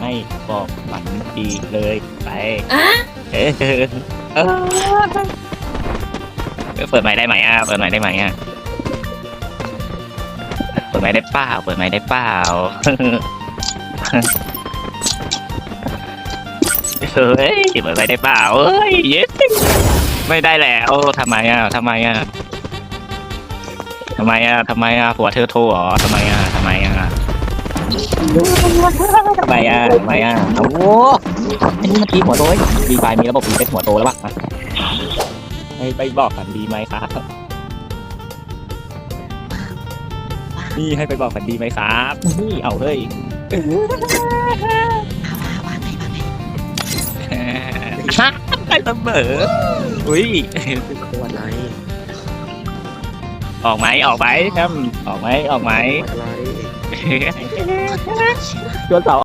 ให้บอกฝันดีเลยไปอะเออเออเออเปิดไม้ได้ไหมอะเปิดไม้ได้ไหมอะเปิดไม้ได้เปล่าเปิดไม้ได้เปล่าเฮ้ยเปิดไม้ได้เปล่าเฮ้ยเย้ไม่ได้แล้วทำไมอะทำไมอะทำไมอะทำไมอะผัวเธอโทรเหรอทำไมอะทำไมอะ ทำไมอะทำไมอะโอ้โหไอ้นี่มันตีหัวโตยดีไฟมีระบบรีเซ็ตหัวโตแล้วป่ะไปไปบอกกันดีไหมครับนี่ให้ไปบอกกันดีไหมครับนี่เอาเฮ้ยวางไงวางไงไปเสมออุ้ยวันไหน ออกไหมออกไหมครับออกไหมออกไหม อะไรชวนเสา